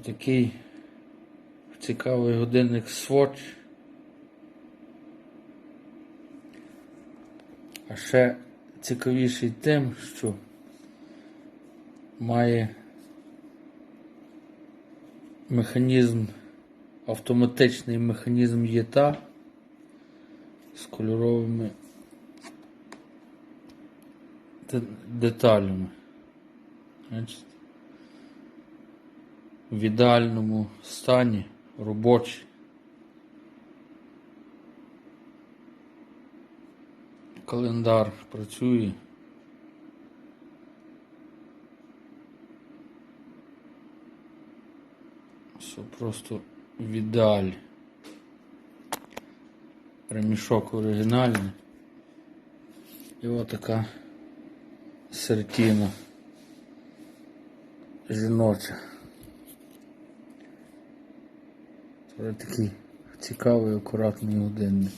Отакий цікавий годинник Swatch. А ще цікавіший тим, що має механізм, автоматичний механізм ЄТА з кольоровими деталями. Значить, в ідеальному стані робочий. Календар працює. Все просто в ідеалі. Ремішок оригінальний. І отака середина жіноча. Це такий цікавий, акуратний годинник.